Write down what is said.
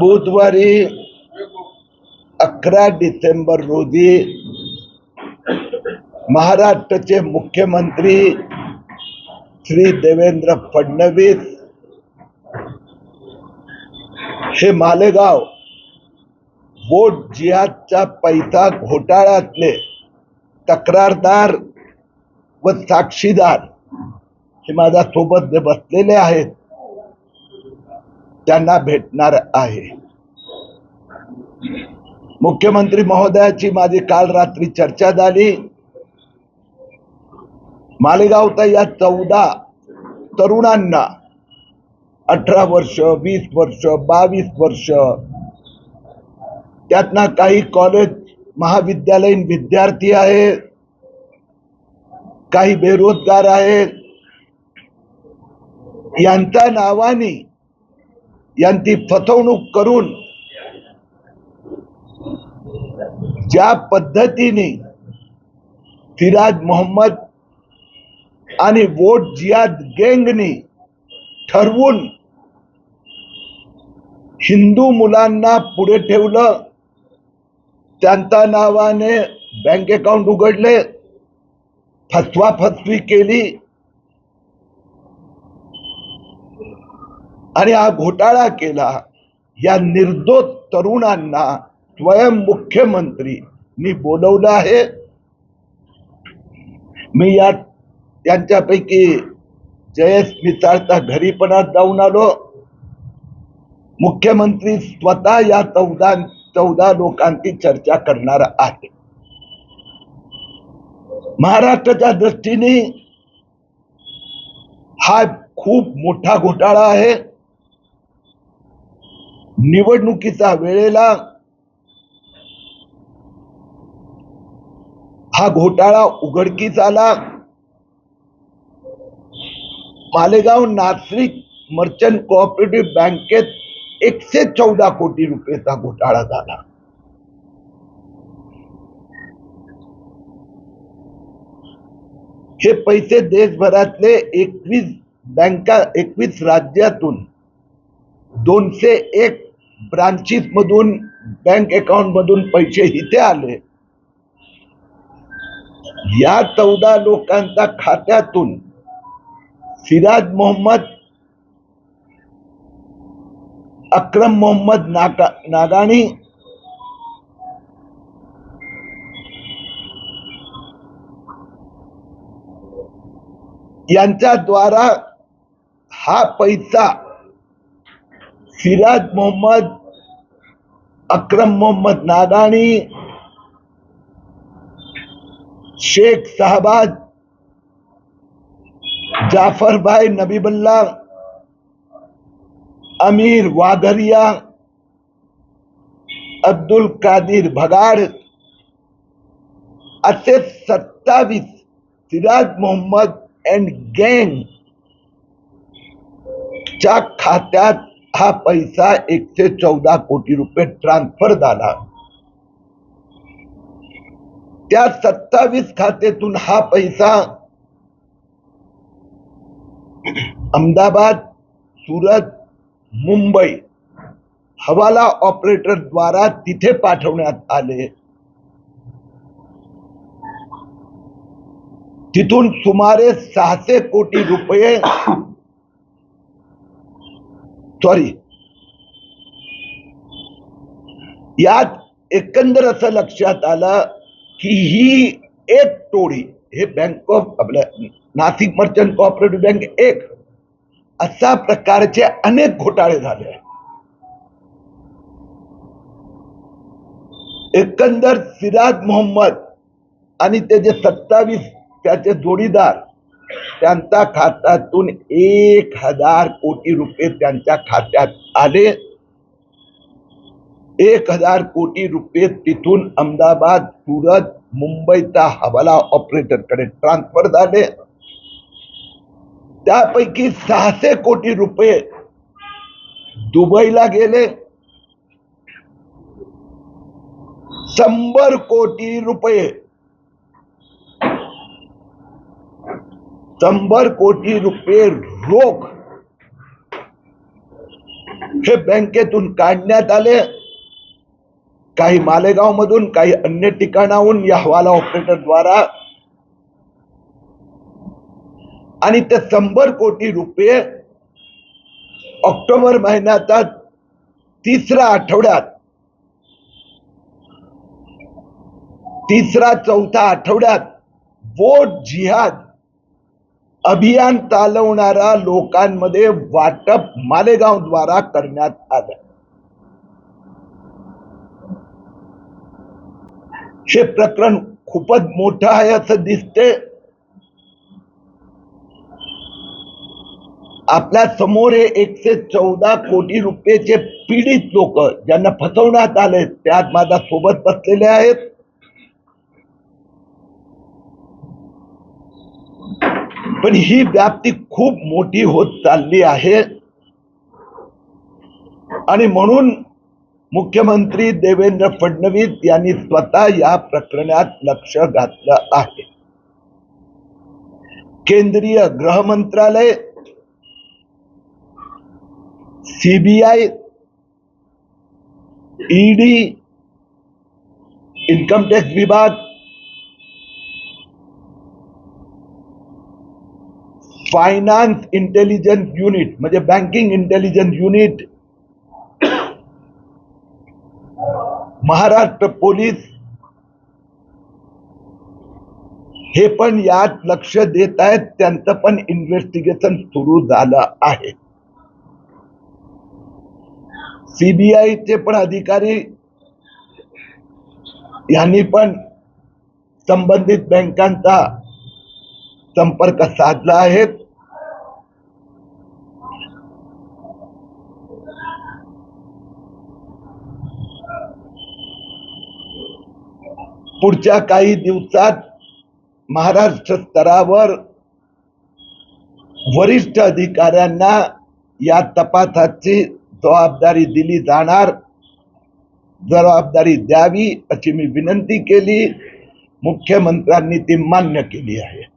बुधवारी अकरा डिसेंबर रोजी महाराष्ट्राचे मुख्यमंत्री श्री देवेंद्र फडणवीस हे मालेगाव वोट जिहादचा पैसा घोटाळ्यातले तक्रारदार व साक्षीदार हे माझ्या सोबत जे बसलेले आहेत त्यांना भेटणार आहे. मुख्यमंत्री महोदयाची माझी काल रात्री चर्चा झाली. मालेगावचा या चौदा तरुणांना अठरा वर्ष वीस वर्ष बावीस वर्ष त्यातनं काही कॉलेज महाविद्यालयीन विद्यार्थी आहेत. काही बेरोजगार आहेत. यांच्या नावाने यांची फसवणूक करून ज्या पद्धतीने फिराज मोहम्मद आणि वोट जियाद गँगने ठरवून हिंदू मुलांना पुढे ठेवलं त्यांच्या नावाने बँक अकाउंट उघडले फसवाफसवी केली आणि हा घोटाळा केला. या निर्दोष तरुणांना स्वयं मुख्यमंत्रीनी बोलवलं आहे. मी या त्यांच्यापैकी जयेश मिसाळच्या घरी पण आज जाऊन आलो. मुख्यमंत्री स्वतः या चौदा चौदा लोकांची चर्चा करणार आहे. महाराष्ट्राच्या दृष्टीने हा खूप मोठा घोटाळा आहे. निवडणुकीचा वेळेला हा घोटाळा उघडकीस आला. मालेगाव नागरिक मर्चंट कोऑपरेटिव्ह बँकेत एकशे चौदा कोटी रुपयेचा घोटाळा झाला. हे पैसे देशभरातले एकवीस बँका एकवीस राज्यातून दोनशे एक ब्रांचेस मधून बँक अकाउंट मधून पैसे इथे आले. या चौदा लोकांच्या खात्यातून सिराज मोहम्मद अक्रम मोहम्मद नाका नागाणी यांच्या द्वारा हा पैसा सिराज मोहम्मद अक्रम मोहम्मद नागाणी शेख साहबाज जाफर भाई अमीर वाघरिया अब्दुल कादिर भगाड असे सत्तावीस सिराज मोहम्मद अँड गँग च्या खात्यात हा पैसा एकशे चौदा कोटी रुपये ट्रान्सफर झाला. त्या सत्तावीस खात्यातून हा पैसा अहमदाबाद सुरत मुंबई हवाला ऑपरेटर द्वारा तिथे पाठवण्यात आले. तिथून सुमारे सहाशे कोटी रुपये सॉरी. यात एकंदर असं लक्षात आलं की ही एक टोळी हे बँक ऑफ आपल्या नाशिक मर्चंट कोऑपरेटिव्ह बँक एक अशा प्रकारचे अनेक घोटाळे झाले एकंदर सिराज मोहम्मद आणि त्याचे सत्तावीस त्याचे जोडीदार खात्यातून एक हज़ार कोटी रुपये खात्यात आले. एक हज़ार कोटी रुपये तिथून अहमदाबाद, सुरत, मुंबईचा हवाला ऑपरेटर कडे ट्रान्सफर झाले. त्यापैकी सहाशे कोटी रुपये दुबईला गेले. शंभर कोटी रुपये शंभर कोटी रुपये रोख हे बँकेतून काढण्यात आले. काही मालेगाव मधून काही अन्य ठिकाणाहून या हवाला ऑपरेटर द्वारा. आणि ते शंभर कोटी रुपये ऑक्टोबर महिन्याचा तिसरा आठवड्यात तिसरा चौथा आठवड्यात वोट जिहाद अभियान चालवणाऱ्या लोकांमध्ये वाटप मालेगाव द्वारा करण्यात आलं. हे प्रकरण खूपच मोठं आहे असं दिसते आपल्यासमोर हे एकशे चौदा कोटी रुपयेचे पीडित लोक ज्यांना फसवण्यात आले त्यात माझ्या सोबत बसलेले आहेत. पण ही व्याप्ती खूप मोठी होत चालली आहे. आणि म्हणून मुख्यमंत्री देवेंद्र फडणवीस यांनी स्वतः या प्रकरणात लक्ष घातलं आहे. केंद्रीय गृह मंत्रालय सीबीआय ईडी इन्कम टॅक्स विभाग फायनान्स इंटेलिजन्स युनिट म्हणजे banking intelligence unit Maharashtra police हे पण यात लक्ष देत आहेत त्यांचं पण इन्व्हेस्टिगेशन सुरू झालं आहे. सीबीआयचे पण अधिकारी यांनी पण संबंधित बँकांचा संपर्क साधला आहे. पुढच्या काही दिवसात महाराष्ट्र स्तरावर वरिष्ठ अधिकाऱ्यांना या तपासाची जबाबदारी दिली जाणार. जबाबदारी द्यावी अशी मी विनंती केली. मुख्यमंत्र्यांनी ती मान्य केली आहे.